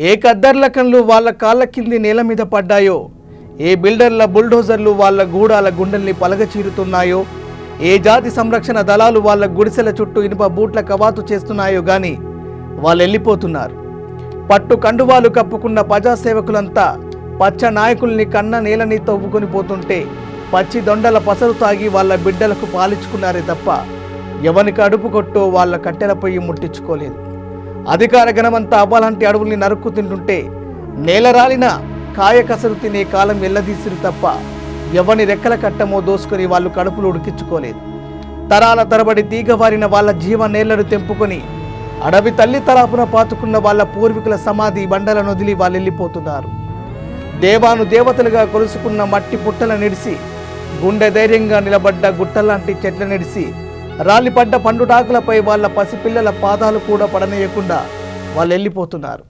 ఏ కద్దర్లకన్లు వాళ్ళ కాళ్ళ కింది నేల మీద పడ్డాయో? ఏ బిల్డర్ల బుల్డోజర్లు వాళ్ళ గూడాల గుండెల్ని పలగచీరుతున్నాయో ఏ జాతి సంరక్షణ దళాలు వాళ్ళ గుడిసెల చుట్టూ ఇనుప బూట్ల కవాతు చేస్తున్నాయో గాని వాళ్ళు వెళ్ళిపోతున్నారు పట్టు కండువాలు కప్పుకున్న ప్రజాసేవకులంతా పచ్చ నాయకుల్ని కన్న నేలని తవ్వుకొని పోతుంటే పచ్చి దొండల పసరు తాగి వాళ్ళ బిడ్డలకు పాలించుకున్నారే తప్ప ఎవరికి అడుపు కొట్టో వాళ్ళ కట్టెల పొయ్యి ముట్టించుకోలేదు. అధికార గణమంతా అవ్వాలంటే అడవుల్ని నరుక్కు తింటుంటే నేలరాలిన కాయకసరు తినే కాలం ఎల్లదీసిరు తప్ప ఎవని రెక్కల కట్టమో దోసుకొని వాళ్ళు కడుపులు ఉడికించుకోలేదు. తరాల తరబడి తీగవారిన వాళ్ళ జీవ నేలను తెంపుకొని అడవి తల్లి తలాపున పాతుకున్న వాళ్ళ పూర్వీకుల సమాధి బండలను వదిలి వాళ్ళు వెళ్ళిపోతున్నారు. దేవాను దేవతలుగా కొలుసుకున్న మట్టి పుట్టల నిడిసి గుండె ధైర్యంగా నిలబడ్డ గుట్టలాంటి చెట్ల నిడిసి రాలిపడ్డ పండుటాకులపై వాళ్ళ పసిపిల్లల పాదాలు కూడా పడనేయకుండా వాళ్ళు వెళ్ళిపోతున్నారు